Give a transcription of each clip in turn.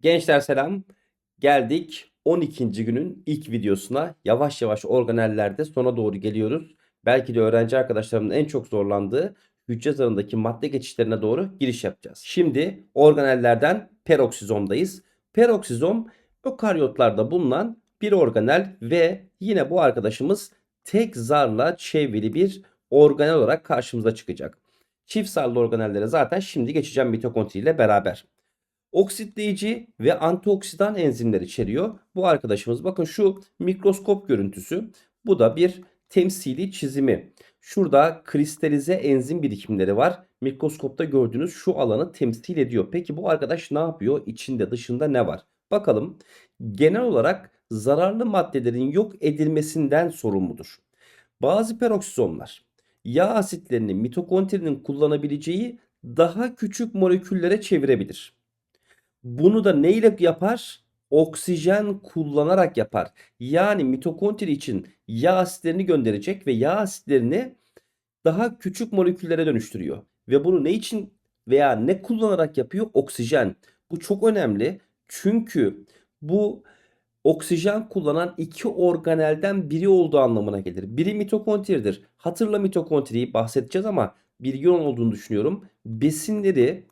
Gençler selam. Geldik 12. günün ilk videosuna. Yavaş yavaş organellerde sona doğru geliyoruz. Belki de öğrenci arkadaşlarımın en çok zorlandığı hücre zarındaki madde geçişlerine doğru giriş yapacağız. Şimdi organellerden peroksizomdayız. Peroksizom ökaryotlarda bulunan bir organel ve yine bu arkadaşımız tek zarla çevrili bir organel olarak karşımıza çıkacak. Çift zarlı organellere zaten şimdi geçeceğim mitokondri ile beraber oksitleyici ve antioksidan enzimler içeriyor. Bu arkadaşımız bakın şu mikroskop görüntüsü. Bu da bir temsili çizimi. Şurada kristalize enzim birikimleri var. Mikroskopta gördüğünüz şu alanı temsil ediyor. Peki bu arkadaş ne yapıyor? İçinde dışında ne var? Bakalım. Genel olarak zararlı maddelerin yok edilmesinden sorumludur. Bazı peroksizomlar yağ asitlerini mitokondrinin kullanabileceği daha küçük moleküllere çevirebilir. Bunu da ne ile yapar? Oksijen kullanarak yapar. Yani mitokondri için yağ asitlerini gönderecek ve yağ asitlerini daha küçük moleküllere dönüştürüyor. Ve bunu ne için veya ne kullanarak yapıyor? Oksijen. Bu çok önemli. Çünkü bu oksijen kullanan iki organelden biri olduğu anlamına gelir. Biri mitokondridir. Hatırla mitokondriyi bahsedeceğiz ama bilgi olduğunu düşünüyorum. Besinleri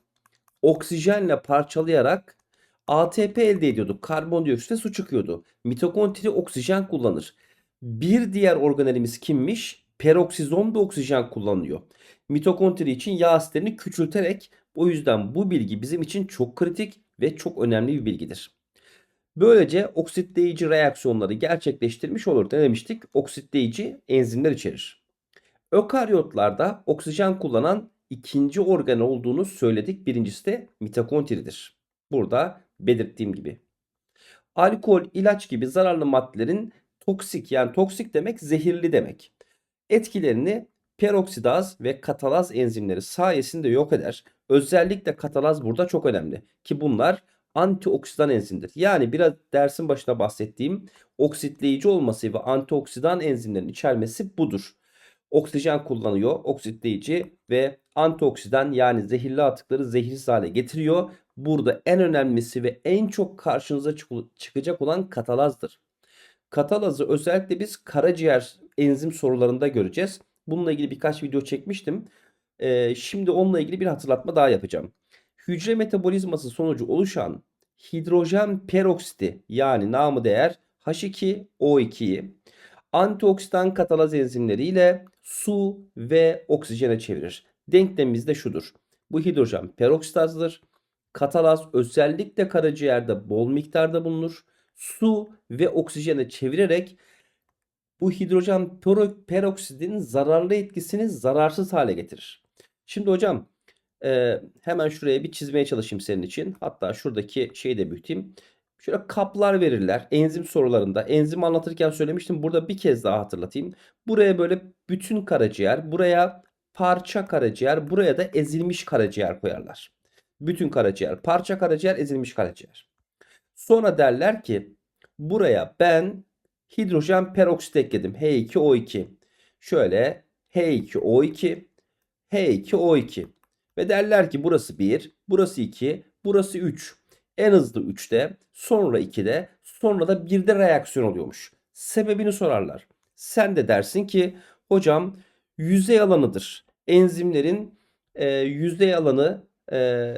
oksijenle parçalayarak ATP elde ediyorduk. Karbondioksit ve su çıkıyordu. Mitokondri oksijen kullanır. Bir diğer organelimiz kimmiş? Peroksizom da oksijen kullanıyor. Mitokondri için yağ asitlerini küçülterek o yüzden bu bilgi bizim için çok kritik ve çok önemli bir bilgidir. Böylece oksitleyici reaksiyonları gerçekleştirmiş olur demiştik. Oksitleyici enzimler içerir. Ökaryotlarda oksijen kullanan ikinci organ olduğunu söyledik. Birincisi de mitokondridir. Burada belirttiğim gibi. Alkol, ilaç gibi zararlı maddelerin toksik yani toksik demek zehirli demek. Etkilerini peroksidaz ve katalaz enzimleri sayesinde yok eder. Özellikle katalaz burada çok önemli ki bunlar antioksidan enzimdir. Yani biraz dersin başında bahsettiğim oksitleyici olması ve antioksidan enzimlerin içermesi budur oksijen kullanıyor. Oksitleyici ve antioksidan yani zehirli atıkları zehirsiz hale getiriyor. Burada en önemlisi ve en çok karşınıza çıkacak olan katalazdır. Katalazı özellikle biz karaciğer enzim sorularında göreceğiz. Bununla ilgili birkaç video çekmiştim. Ee, şimdi onunla ilgili bir hatırlatma daha yapacağım. Hücre metabolizması sonucu oluşan hidrojen peroksiti yani namı değer H2O2'yi antioksidan katalaz enzimleriyle su ve oksijene çevirir. Denklemimiz de şudur. Bu hidrojen peroksidazdır. Katalaz özellikle karaciğerde bol miktarda bulunur. Su ve oksijene çevirerek bu hidrojen peroksidin zararlı etkisini zararsız hale getirir. Şimdi hocam e, hemen şuraya bir çizmeye çalışayım senin için. Hatta şuradaki şeyi de büyüteyim. Şöyle kaplar verirler enzim sorularında. Enzim anlatırken söylemiştim. Burada bir kez daha hatırlatayım. Buraya böyle bütün karaciğer, buraya parça karaciğer, buraya da ezilmiş karaciğer koyarlar. Bütün karaciğer, parça karaciğer, ezilmiş karaciğer. Sonra derler ki buraya ben hidrojen peroksit ekledim. H2O2. Şöyle H2O2, H2O2. Ve derler ki burası 1, burası 2, burası 3. En hızlı 3'te, sonra 2'de, sonra da 1'de reaksiyon oluyormuş. Sebebini sorarlar. Sen de dersin ki hocam yüzey alanıdır. Enzimlerin e, yüzey alanı e,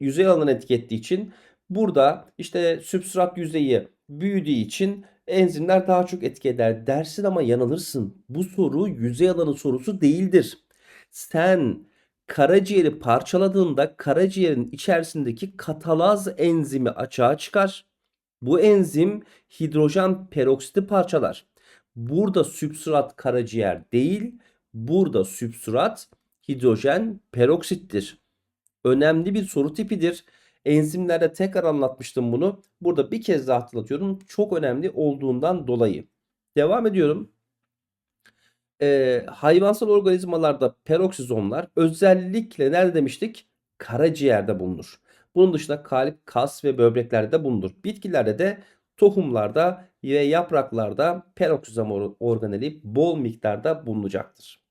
yüzey alanı etki için burada işte sübstrat yüzeyi büyüdüğü için enzimler daha çok etki eder dersin ama yanılırsın. Bu soru yüzey alanı sorusu değildir. Sen karaciğeri parçaladığında karaciğerin içerisindeki katalaz enzimi açığa çıkar. Bu enzim hidrojen peroksiti parçalar. Burada sübstrat karaciğer değil, burada sübstrat hidrojen peroksittir. Önemli bir soru tipidir. Enzimlerde tekrar anlatmıştım bunu. Burada bir kez daha hatırlatıyorum. Çok önemli olduğundan dolayı. Devam ediyorum e, hayvansal organizmalarda peroksizomlar özellikle nerede demiştik? Karaciğerde bulunur. Bunun dışında kalp, kas ve böbreklerde bulunur. Bitkilerde de tohumlarda ve yapraklarda peroksizom organeli bol miktarda bulunacaktır.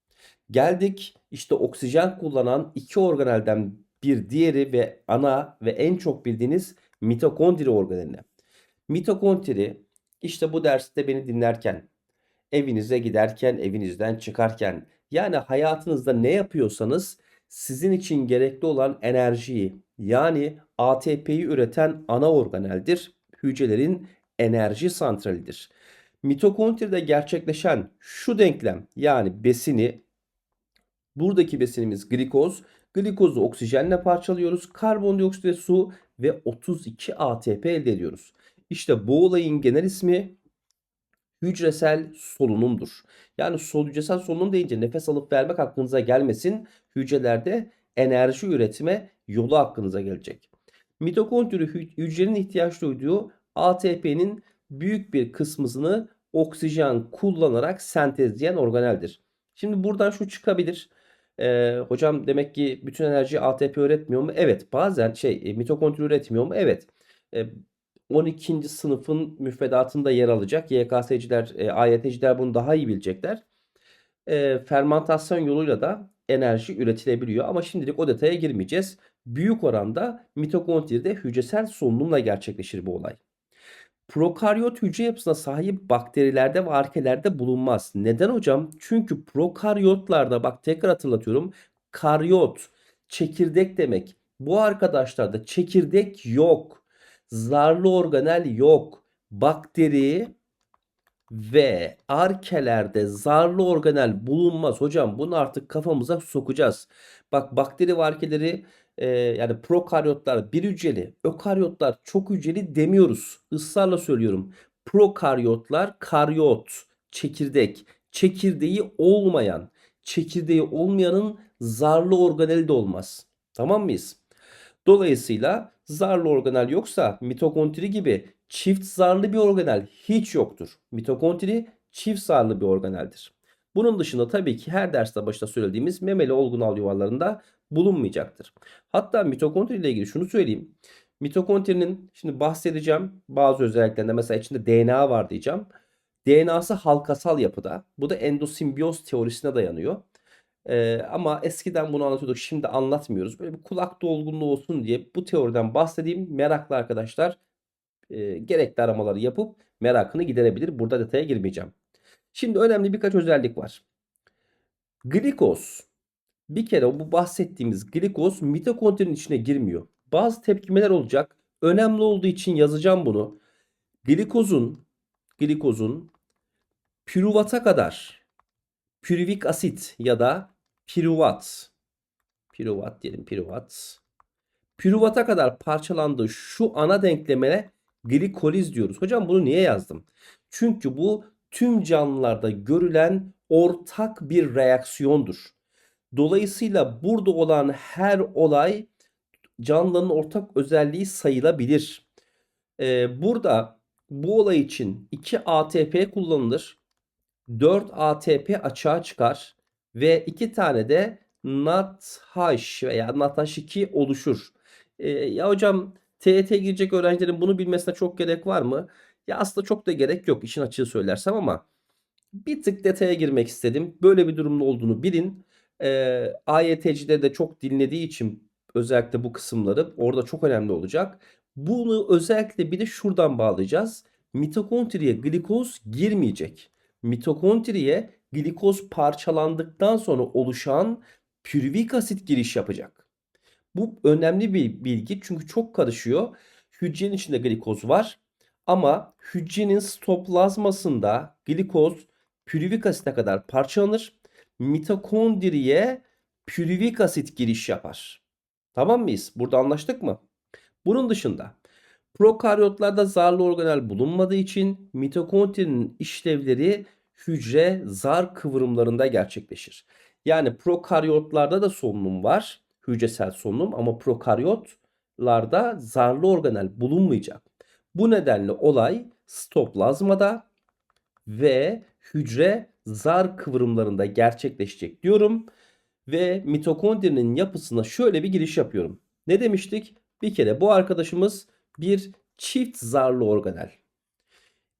Geldik işte oksijen kullanan iki organelden bir diğeri ve ana ve en çok bildiğiniz mitokondri organeline. Mitokondri işte bu derste beni dinlerken, evinize giderken, evinizden çıkarken yani hayatınızda ne yapıyorsanız sizin için gerekli olan enerjiyi yani ATP'yi üreten ana organeldir. Hücrelerin enerji santralidir. Mitokondride gerçekleşen şu denklem yani besini buradaki besinimiz glikoz. Glikozu oksijenle parçalıyoruz. Karbondioksit ve su ve 32 ATP elde ediyoruz. İşte bu olayın genel ismi hücresel solunumdur. Yani sol, hücresel solunum deyince nefes alıp vermek aklınıza gelmesin. Hücrelerde enerji üretme yolu aklınıza gelecek. Mitokondri hücrenin ihtiyaç duyduğu ATP'nin büyük bir kısmını oksijen kullanarak sentezleyen organeldir. Şimdi buradan şu çıkabilir. Ee, hocam demek ki bütün enerjiyi ATP üretmiyor mu? Evet. Bazen şey e, mitokondri üretmiyor mu? Evet. E, 12. sınıfın müfredatında yer alacak. YKS'ciler, e, AYT'ciler bunu daha iyi bilecekler. E, fermantasyon yoluyla da enerji üretilebiliyor. Ama şimdilik o detaya girmeyeceğiz. Büyük oranda mitokondride hücresel solunumla gerçekleşir bu olay. Prokaryot hücre yapısına sahip bakterilerde ve arkelerde bulunmaz. Neden hocam? Çünkü prokaryotlarda bak tekrar hatırlatıyorum. Karyot, çekirdek demek. Bu arkadaşlarda çekirdek yok. Zarlı organel yok. Bakteri ve arkelerde zarlı organel bulunmaz. Hocam bunu artık kafamıza sokacağız. Bak bakteri ve arkeleri e, yani prokaryotlar bir hücreli, ökaryotlar çok hücreli demiyoruz. Israrla söylüyorum. Prokaryotlar karyot, çekirdek, çekirdeği olmayan, çekirdeği olmayanın zarlı organeli de olmaz. Tamam mıyız? Dolayısıyla zarlı organel yoksa mitokondri gibi çift zarlı bir organel hiç yoktur. Mitokondri çift zarlı bir organeldir. Bunun dışında tabii ki her derste başta söylediğimiz memeli olgunal yuvalarında bulunmayacaktır. Hatta mitokondri ile ilgili şunu söyleyeyim. Mitokondrinin şimdi bahsedeceğim bazı özelliklerinde mesela içinde DNA var diyeceğim. DNA'sı halkasal yapıda. Bu da endosimbiyoz teorisine dayanıyor. Ee, ama eskiden bunu anlatıyorduk. Şimdi anlatmıyoruz. Böyle bir kulak dolgunluğu olsun diye bu teoriden bahsedeyim. Meraklı arkadaşlar e, gerekli aramaları yapıp merakını giderebilir. Burada detaya girmeyeceğim. Şimdi önemli birkaç özellik var. Glikoz bir kere bu bahsettiğimiz glikoz mitokondrinin içine girmiyor. Bazı tepkimeler olacak. Önemli olduğu için yazacağım bunu. Glikozun glikozun püruvata kadar pürüvik asit ya da piruvat piruvat diyelim piruvat püruvata kadar parçalandığı şu ana denklemine glikoliz diyoruz. Hocam bunu niye yazdım? Çünkü bu tüm canlılarda görülen ortak bir reaksiyondur. Dolayısıyla burada olan her olay canlıların ortak özelliği sayılabilir. Ee, burada bu olay için 2 ATP kullanılır. 4 ATP açığa çıkar ve 2 tane de NADH veya NADH2 oluşur. Ee, ya hocam TET girecek öğrencilerin bunu bilmesine çok gerek var mı? Ya aslında çok da gerek yok işin açığı söylersem ama bir tık detaya girmek istedim. Böyle bir durumda olduğunu bilin. Ee, AYT'cileri de çok dinlediği için özellikle bu kısımları orada çok önemli olacak. Bunu özellikle bir de şuradan bağlayacağız. Mitokondriye glikoz girmeyecek. Mitokondriye glikoz parçalandıktan sonra oluşan pürvik asit giriş yapacak. Bu önemli bir bilgi çünkü çok karışıyor. Hücrenin içinde glikoz var ama hücrenin stoplazmasında glikoz pürvik asite kadar parçalanır. Mitokondriye pürvik asit giriş yapar. Tamam mıyız? Burada anlaştık mı? Bunun dışında prokaryotlarda zarlı organel bulunmadığı için mitokondrinin işlevleri hücre zar kıvrımlarında gerçekleşir. Yani prokaryotlarda da solunum var. Hücresel solunum ama prokaryotlarda zarlı organel bulunmayacak. Bu nedenle olay stoplazmada ve hücre zar kıvrımlarında gerçekleşecek diyorum. Ve mitokondrinin yapısına şöyle bir giriş yapıyorum. Ne demiştik? Bir kere bu arkadaşımız bir çift zarlı organel.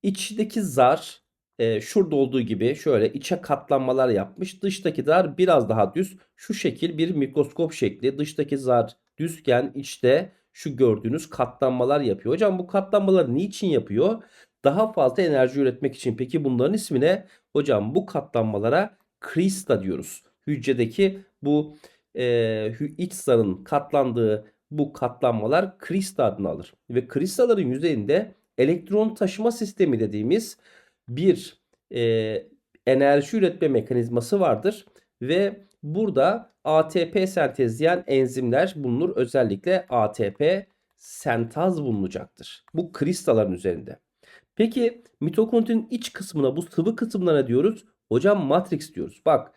İçteki zar e, şurada olduğu gibi şöyle içe katlanmalar yapmış. Dıştaki zar biraz daha düz. Şu şekil bir mikroskop şekli. Dıştaki zar düzken içte şu gördüğünüz katlanmalar yapıyor. Hocam bu katlanmaları niçin yapıyor? Daha fazla enerji üretmek için. Peki bunların ismi ne? Hocam bu katlanmalara krista diyoruz. Hücredeki bu e, iç zarın katlandığı bu katlanmalar krista adını alır. Ve kristaların yüzeyinde elektron taşıma sistemi dediğimiz bir e, enerji üretme mekanizması vardır. Ve burada ATP sentezleyen enzimler bulunur. Özellikle ATP sentaz bulunacaktır. Bu kristaların üzerinde. Peki mitokondrinin iç kısmına bu sıvı kısmına ne diyoruz? Hocam matrix diyoruz. Bak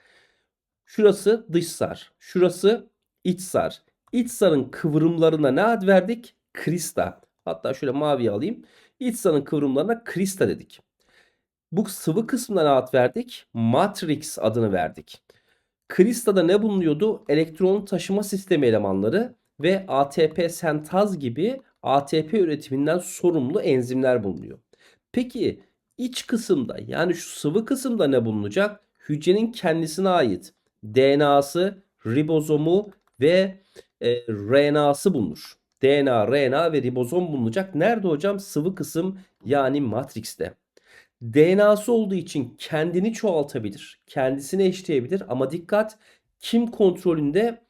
şurası dış zar. Şurası iç zar. İç zarın kıvrımlarına ne ad verdik? Krista. Hatta şöyle mavi alayım. İç zarın kıvrımlarına krista dedik. Bu sıvı kısmına ne ad verdik? Matrix adını verdik. Krista'da ne bulunuyordu? Elektron taşıma sistemi elemanları ve ATP sentaz gibi ATP üretiminden sorumlu enzimler bulunuyor. Peki iç kısımda yani şu sıvı kısımda ne bulunacak? Hücrenin kendisine ait DNA'sı, ribozomu ve e, RNA'sı bulunur. DNA, RNA ve ribozom bulunacak. Nerede hocam? Sıvı kısım yani matrixte. DNA'sı olduğu için kendini çoğaltabilir, kendisini eşleyebilir ama dikkat kim kontrolünde?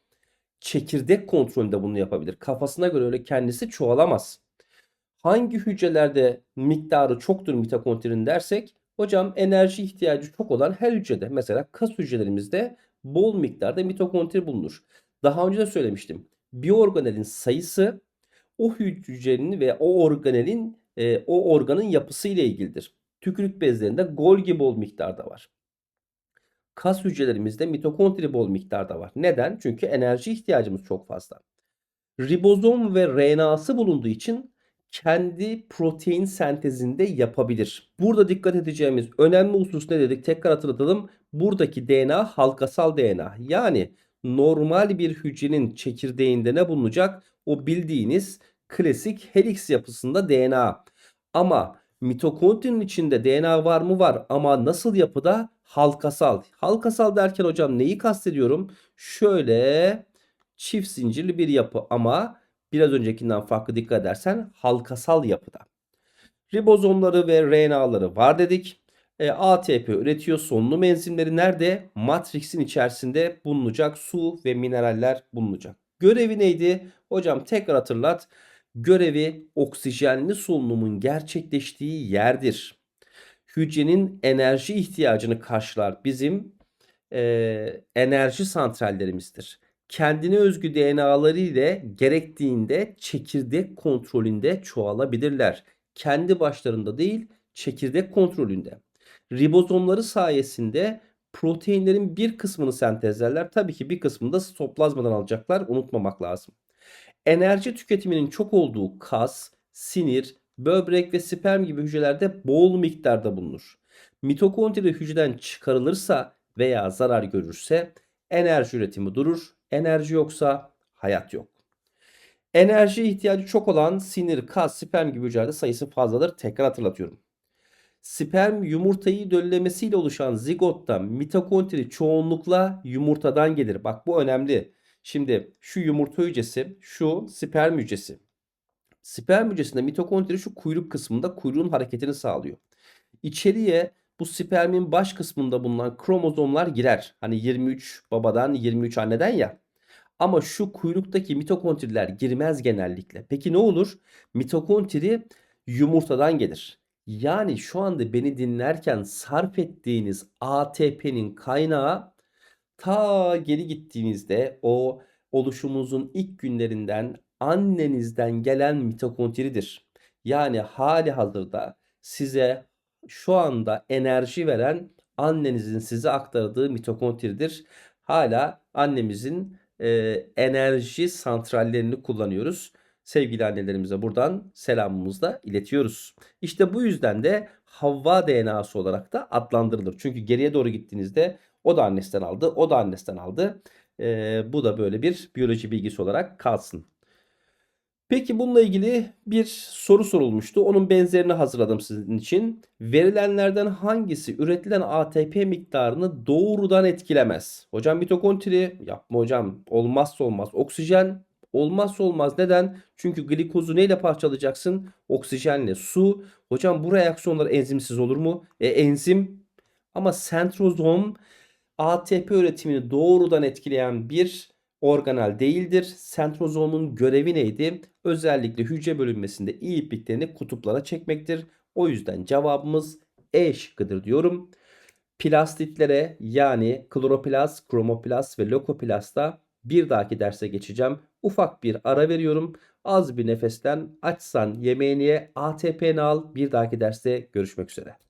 Çekirdek kontrolünde bunu yapabilir. Kafasına göre öyle kendisi çoğalamaz. Hangi hücrelerde miktarı çoktur mitokondrinin dersek hocam enerji ihtiyacı çok olan her hücrede mesela kas hücrelerimizde bol miktarda mitokondri bulunur. Daha önce de söylemiştim. Bir organelin sayısı o hücrenin ve o organelin e, o organın yapısı ile ilgilidir. Tükürük bezlerinde Golgi bol miktarda var. Kas hücrelerimizde mitokondri bol miktarda var. Neden? Çünkü enerji ihtiyacımız çok fazla. Ribozom ve RNA'sı bulunduğu için kendi protein sentezinde yapabilir. Burada dikkat edeceğimiz önemli husus ne dedik? Tekrar hatırlatalım. Buradaki DNA halkasal DNA. Yani normal bir hücrenin çekirdeğinde ne bulunacak? O bildiğiniz klasik helix yapısında DNA. Ama mitokondrinin içinde DNA var mı? Var. Ama nasıl yapıda? Halkasal. Halkasal derken hocam neyi kastediyorum? Şöyle çift zincirli bir yapı ama biraz öncekinden farklı dikkat edersen halkasal yapıda. Ribozomları ve RNA'ları var dedik. E, ATP üretiyor. Solunum enzimleri nerede? Matrixin içerisinde bulunacak su ve mineraller bulunacak. Görevi neydi? Hocam tekrar hatırlat. Görevi oksijenli solunumun gerçekleştiği yerdir. Hücrenin enerji ihtiyacını karşılar bizim e, enerji santrallerimizdir kendine özgü DNA'ları ile gerektiğinde çekirdek kontrolünde çoğalabilirler. Kendi başlarında değil, çekirdek kontrolünde. Ribozomları sayesinde proteinlerin bir kısmını sentezlerler. Tabii ki bir kısmını da sitoplazmadan alacaklar. Unutmamak lazım. Enerji tüketiminin çok olduğu kas, sinir, böbrek ve sperm gibi hücrelerde bol miktarda bulunur. Mitokondri hücreden çıkarılırsa veya zarar görürse enerji üretimi durur Enerji yoksa hayat yok. Enerji ihtiyacı çok olan sinir, kas, sperm gibi hücrelerde sayısı fazladır. Tekrar hatırlatıyorum. Sperm yumurtayı döllemesiyle oluşan zigotta mitokondri çoğunlukla yumurtadan gelir. Bak bu önemli. Şimdi şu yumurta hücresi, şu sperm hücresi. Sperm hücresinde mitokondri şu kuyruk kısmında kuyruğun hareketini sağlıyor. İçeriye bu spermin baş kısmında bulunan kromozomlar girer. Hani 23 babadan 23 anneden ya. Ama şu kuyruktaki mitokondriler girmez genellikle. Peki ne olur? Mitokondri yumurtadan gelir. Yani şu anda beni dinlerken sarf ettiğiniz ATP'nin kaynağı ta geri gittiğinizde o oluşumuzun ilk günlerinden annenizden gelen mitokondridir. Yani hali hazırda size şu anda enerji veren annenizin size aktardığı mitokondridir. Hala annemizin e, enerji santrallerini kullanıyoruz. Sevgili annelerimize buradan selamımızı da iletiyoruz. İşte bu yüzden de Havva DNA'sı olarak da adlandırılır. Çünkü geriye doğru gittiğinizde o da annesinden aldı, o da annesinden aldı. E, bu da böyle bir biyoloji bilgisi olarak kalsın. Peki bununla ilgili bir soru sorulmuştu. Onun benzerini hazırladım sizin için. Verilenlerden hangisi üretilen ATP miktarını doğrudan etkilemez? Hocam mitokondri yapma hocam. Olmazsa olmaz. Oksijen Olmazsa olmaz. Neden? Çünkü glikozu neyle parçalayacaksın? Oksijenle. Su. Hocam bu reaksiyonlar enzimsiz olur mu? E enzim ama sentrozom ATP üretimini doğrudan etkileyen bir organel değildir. Sentrozomun görevi neydi? Özellikle hücre bölünmesinde iyi ipliklerini kutuplara çekmektir. O yüzden cevabımız E şıkkıdır diyorum. Plastitlere yani kloroplast, kromoplast ve lökoplasta bir dahaki derse geçeceğim. Ufak bir ara veriyorum. Az bir nefesten açsan yemeğini ye, ATP'ni al. Bir dahaki derste görüşmek üzere.